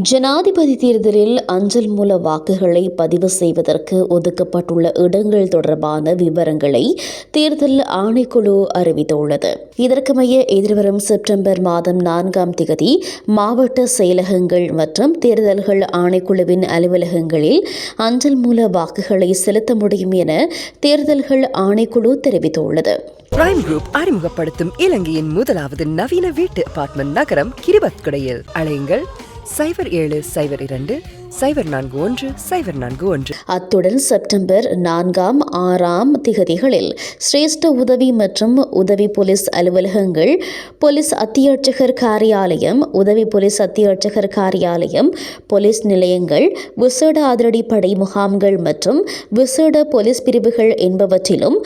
ஜனாதிபதி தேர்தலில் அஞ்சல் மூல வாக்குகளை பதிவு செய்வதற்கு ஒதுக்கப்பட்டுள்ள இடங்கள் தொடர்பான விவரங்களை தேர்தல் ஆணைக்குழு அறிவித்துள்ளது. இதற்கமைய எதிர்வரும் செப்டம்பர் மாதம் நான்காம் திகதி மாவட்ட செயலகங்கள் மற்றும் தேர்தல்கள் ஆணைக்குழுவின் அலுவலகங்களில் அஞ்சல் மூல வாக்குகளை செலுத்த முடியும் என தேர்தல்கள் ஆணைக்குழு தெரிவித்துள்ளது. பிரைம் குரூப் அறிமுகப்படுத்தும் இலங்கையின் முதலாவது நவீன வீட்டு அபார்ட்மெண்ட் நகரம் கிரிபத்குடையில். அழையுங்கள் சைபர் ஏழு சைபர் இரண்டு சைபர் நான்கு ஒன்று சைபர் நான்கு ஒன்று. அத்துடன் செப்டம்பர் நான்காம் ஆறாம் திகதிகளில் சிரேஷ்ட உதவி மற்றும் உதவி போலீஸ் அலுவலகங்கள் போலீஸ் அத்தியட்சகர் காரியாலயம் உதவி போலீஸ் அத்தியட்சகர் காரியாலயம் போலீஸ் நிலையங்கள் விசேட அதிரடிப்படை முகாம்கள் மற்றும் விசேட போலீஸ் பிரிவுகள் என்பவற்றிலும்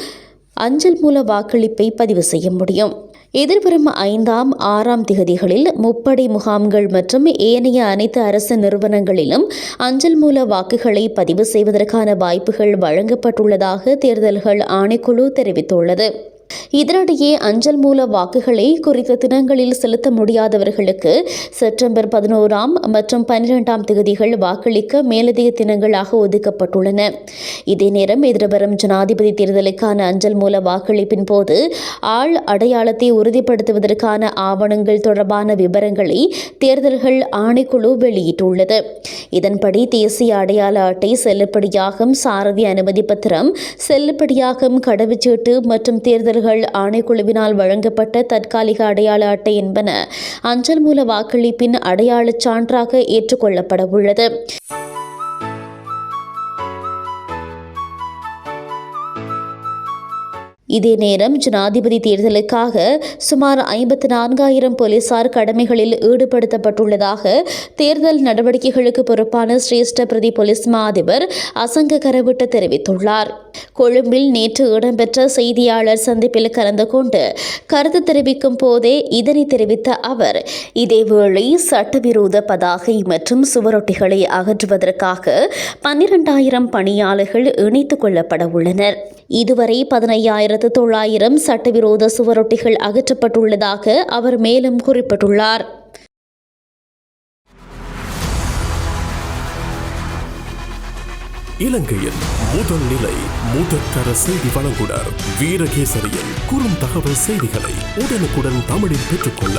அஞ்சல் மூல வாக்களிப்பை பதிவு செய்ய முடியும். எதிர்வரும் ஐந்தாம் ஆறாம் திகதிகளில் முப்படை முகாம்கள் மற்றும் ஏனைய அனைத்து அரசு நிறுவனங்களிலும் அஞ்சல் மூல வாக்குகளை பதிவு செய்வதற்கான வாய்ப்புகள் வழங்கப்பட்டுள்ளதாக தேர்தல்கள் ஆணைக்குழு தெரிவித்துள்ளது. இதனிடையே அஞ்சல் மூல வாக்குகளை குறித்த தினங்களில் செலுத்த முடியாதவர்களுக்கு செப்டம்பர் பதினோராம் மற்றும் பன்னிரெண்டாம் தேதிகள் வாக்களிக்க மேலதிக தினங்களாக ஒதுக்கப்பட்டுள்ளன. இதே நேரம் எதிர்வரும் ஜனாதிபதி தேர்தலுக்கான அஞ்சல் மூல வாக்களிப்பின் போது ஆள் அடையாளத்தை உறுதிப்படுத்துவதற்கான ஆவணங்கள் தொடர்பான விவரங்களை தேர்தல்கள் ஆணைக்குழு வெளியிட்டுள்ளது. இதன்படி தேசிய அடையாள அட்டை செல்லுபடியாகும் சாரதி அனுமதி பத்திரம் செல்லுபடியாகும் கடவுச்சீட்டு மற்றும் தேர்தல்கள் ஆணைக்குழுவினால் வழங்கப்பட்ட தற்காலிக அடையாள அட்டை என்பன அஞ்சல் மூல வாக்களிப்பின் அடையாளச் சான்றாக ஏற்றுக்கொள்ளப்பட உள்ளது. இதே நேரம் ஜனாதிபதி தேர்தலுக்காக சுமார் ஐம்பத்தி நான்காயிரம் போலீசார் கடமைகளில் ஈடுபடுத்தப்பட்டுள்ளதாக தேர்தல் நடவடிக்கைகளுக்கு பொறுப்பான சிரேஷ்ட பிரதி போலீஸ் மா அதிபர் அசங்க கரவிட்ட தெரிவித்துள்ளார். கொழும்பில் நேற்று இடம்பெற்ற செய்தியாளர் சந்திப்பில் கலந்து கொண்டு கருத்து தெரிவிக்கும் போதே இதனை தெரிவித்த அவர் இதேவேளை சட்டவிரோத பதாகை மற்றும் சுவரொட்டிகளை அகற்றுவதற்காக பன்னிரண்டாயிரம் பணியாளர்கள் இணைத்துக் கொள்ளப்பட உள்ளனர். இதுவரை பதினையாயிரத்து தொள்ளாயிரம் சட்டவிரோத சுவரொட்டிகள் அகற்றப்பட்டுள்ளதாக அவர் மேலும் குறிப்பிட்டுள்ளார். இலங்கையின் முதல் நிலை முதற்கர செய்தி வழங்குனர் வீரகேசரியின் குறும் தகவல் செய்திகளை உடனுக்குடன் தமிழில் பெற்றுக்கொள்ள